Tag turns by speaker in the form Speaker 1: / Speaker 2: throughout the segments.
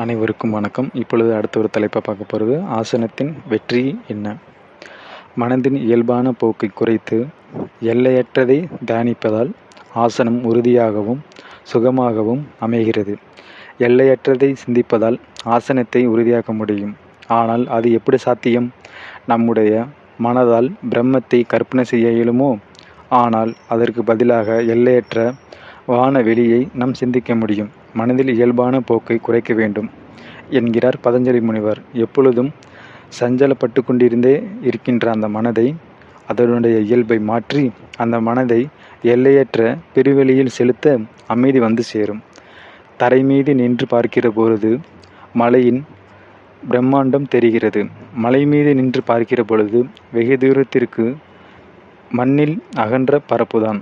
Speaker 1: அனைவருக்கும் வணக்கம். இப்பொழுது அடுத்த ஒரு தலைப்பை பார்க்க போகிறது ஆசனத்தின் வெற்றி என்ன? மனதின் இயல்பான போக்கை குறைத்து எல்லையற்றதை தியானிப்பதால் ஆசனம் உறுதியாகவும் சுகமாகவும் அமைகிறது. எல்லையற்றதை சிந்திப்பதால் ஆசனத்தை உறுதியாக்க முடியும். ஆனால் அது எப்படி சாத்தியம்? நம்முடைய மனதால் பிரம்மத்தை கற்பனை செய்ய இயலுமோ? ஆனால் அதற்கு பதிலாக எல்லையற்ற வான வெளியை நாம் சிந்திக்க முடியும். மனதில் இயல்பான போக்கை குறைக்க வேண்டும் என்கிறார் பதஞ்சலி முனிவர். எப்பொழுதும் சஞ்சலப்பட்டு கொண்டிருந்தே இருக்கின்ற அந்த மனதை அதனுடைய இயல்பை மாற்றி அந்த மனதை எல்லையற்ற பெருவெளியில் செலுத்த அமைதி வந்து சேரும். தரை மீது நின்று பார்க்கிற பொழுது மலையின் பிரம்மாண்டம் தெரிகிறது. மலை மீது நின்று பார்க்கிற பொழுது வெகு தூரத்திற்கு மண்ணில் அகன்ற பரப்புதான்.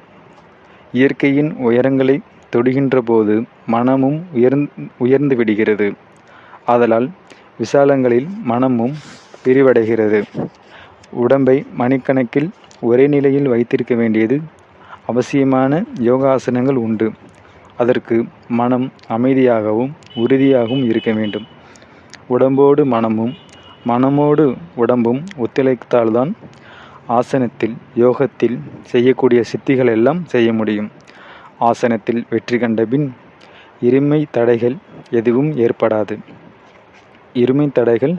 Speaker 1: இயற்கையின் உயரங்களை தொடுகின்ற போது மனமும் உயர்ந் உயர்ந்து விடுகிறது. ஆதலால் விசாலங்களில் மனமும் விரிவடைகிறது. உடம்பை மணிக்கணக்கில் ஒரே நிலையில் வைத்திருக்க வேண்டியது அவசியமான யோகாசனங்கள் உண்டு. அதற்கு மனம் அமைதியாகவும் உறுதியாகவும் இருக்க வேண்டும். உடம்போடு மனமும் மனமோடு உடம்பும் ஒத்துழைத்தால்தான் ஆசனத்தில் யோகத்தில் செய்யக்கூடிய சித்திகள் எல்லாம் செய்ய முடியும். ஆசனத்தில் வெற்றி கண்டபின் இருமை தடைகள் எதுவும் ஏற்படாது. இருமை தடைகள்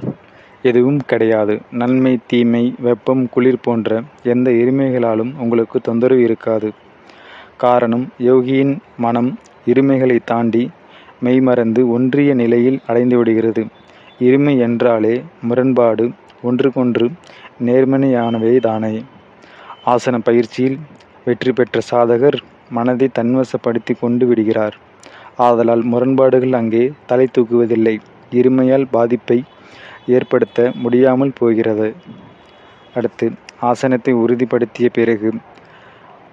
Speaker 1: எதுவும் கிடையாது. நன்மை தீமை வெப்பம் குளிர் போன்ற எந்த இருமைகளாலும் உங்களுக்கு தொந்தரவு இருக்காது. காரணம் யோகியின் மனம் இருமைகளை தாண்டி மெய்மறந்து ஒன்றிய நிலையில் அடைந்து விடுகிறது. இருமை என்றாலே முரண்பாடு ஒன்றுக்கொன்று நேர்மனையானவை தானே ஆசன பயிற்சியில் வெற்றி பெற்ற சாதகர் மனதை தன்வசப்படுத்தி கொண்டு விடுகிறார். ஆதலால் முரண்பாடுகள் அங்கே தலை தூக்குவதில்லை. இருமையால் பாதிப்பை ஏற்படுத்த முடியாமல் போகிறது. அடுத்து ஆசனத்தை உறுதிப்படுத்திய பிறகு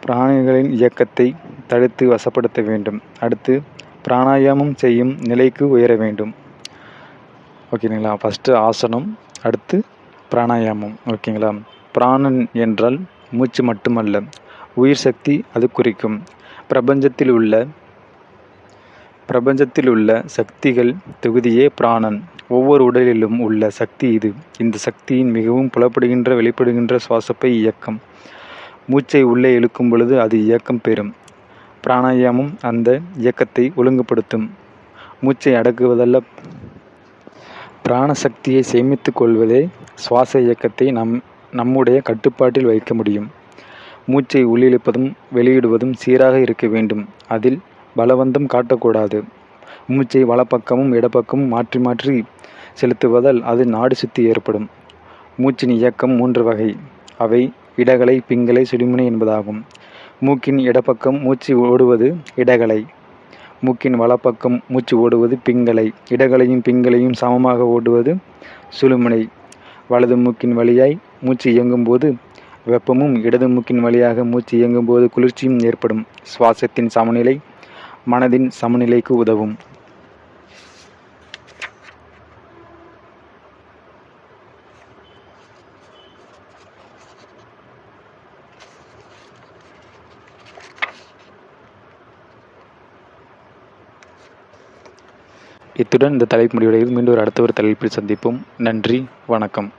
Speaker 1: பிராணிகளின் இயக்கத்தை தடுத்து வசப்படுத்த வேண்டும். அடுத்து பிராணாயாமம் செய்யும் நிலைக்கு உயர வேண்டும். ஓகேங்களா ஃபஸ்ட்டு ஆசனம் அடுத்து பிராணாயாமம். ஓகேங்களா பிராணன் என்றால் மூச்சு மட்டுமல்ல உயிர் சக்தி அது குறிக்கும். பிரபஞ்சத்தில் உள்ள பிரபஞ்சத்தில் உள்ள சக்திகள் தொகுதியே பிராணன். ஒவ்வொரு உடலிலும் உள்ள சக்தி இது. இந்த சக்தியின் மிகவும் புலப்படுகின்ற வெளிப்படுகின்ற சுவாசப்பை இயக்கம். மூச்சை உள்ளே இழுக்கும் பொழுது அது இயக்கம் பெறும். பிராணாயாமம் அந்த இயக்கத்தை ஒழுங்குபடுத்தும். மூச்சை அடக்குவதல்ல பிராணசக்தியை சேமித்து கொள்வதே சுவாச இயக்கத்தை நம் நம்முடைய கட்டுப்பாட்டில் வைக்க முடியும். மூச்சை உள்ளிழுப்பதும் வெளியிடுவதும் சீராக இருக்க வேண்டும். அதில் பலவந்தம் காட்டக்கூடாது. மூச்சை வலப்பக்கமும் இடப்பக்கமும் மாற்றி மாற்றி செலுத்துவதால் அது நாடு சுத்தி ஏற்படும். மூச்சின் இயக்கம் மூன்று வகை. அவை இடகலை பிங்கலை சுடிமுனை என்பதாகும். மூக்கின் இடப்பக்கம் மூச்சு ஓடுவது இடகலை மூக்கின் வலப்பக்கம் மூச்சு ஓடுவது பிங்கலை இடகலையும் பிங்களையும் சமமாக ஓடுவது சுழுமுனை. வலது மூக்கின் வழியாய் மூச்சு இயங்கும்போது வெப்பமும் இடது மூக்கின் வழியாக மூச்சு இயங்கும் போது குளிர்ச்சியும் ஏற்படும். சுவாசத்தின் சமநிலை மனதின் சமநிலைக்கு உதவும். இத்துடன் இந்த தலைப்பு முடிவடைகிறது. மீண்டும் ஒரு அடுத்த ஒரு தலைப்பில் சந்திப்போம். நன்றி. வணக்கம்.